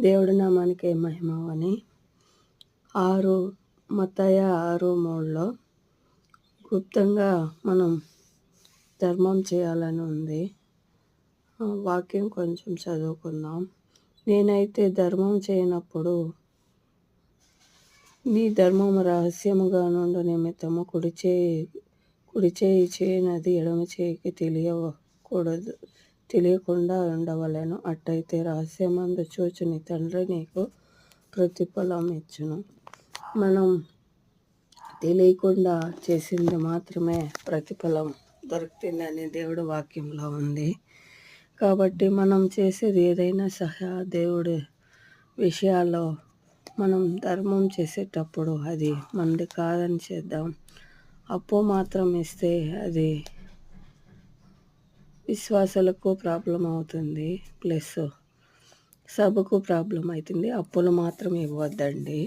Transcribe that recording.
దేవుడి నామానికి మహిమవని ఆరు మతయ ఆరు మూడులో గుప్తంగా మనం ధర్మం చేయాలని ఉంది. వాక్యం కొంచెం చదువుకుందాం. నేనైతే ధర్మం చేయనప్పుడు నీ ధర్మం రహస్యముగా నుండి నిమిత్తము కుడి చేయి కుడి చేయి చేయనది ఎడమ చేయికి తెలియకూడదు. తెలియకుండా ఉండవలను. అట్టయితే రహస్యమందు చూచుని తండ్రి నీకు ప్రతిఫలం ఇచ్చును. మనం తెలియకుండా చేసింది మాత్రమే ప్రతిఫలం దొరుకుతుందని దేవుడు వాక్యంలో ఉంది. కాబట్టి మనం చేసేది ఏదైనా సహా దేవుడి విషయాల్లో మనం ధర్మం చేసేటప్పుడు అది మనది కాదని చేద్దాం. అప్పు మాత్రం ఇస్తే అది విశ్వాసాలకు ప్రాబ్లం అవుతుంది. ప్లస్ సభకు ప్రాబ్లం అవుతుంది అప్పులు మాత్రం ఇవ్వద్దండి.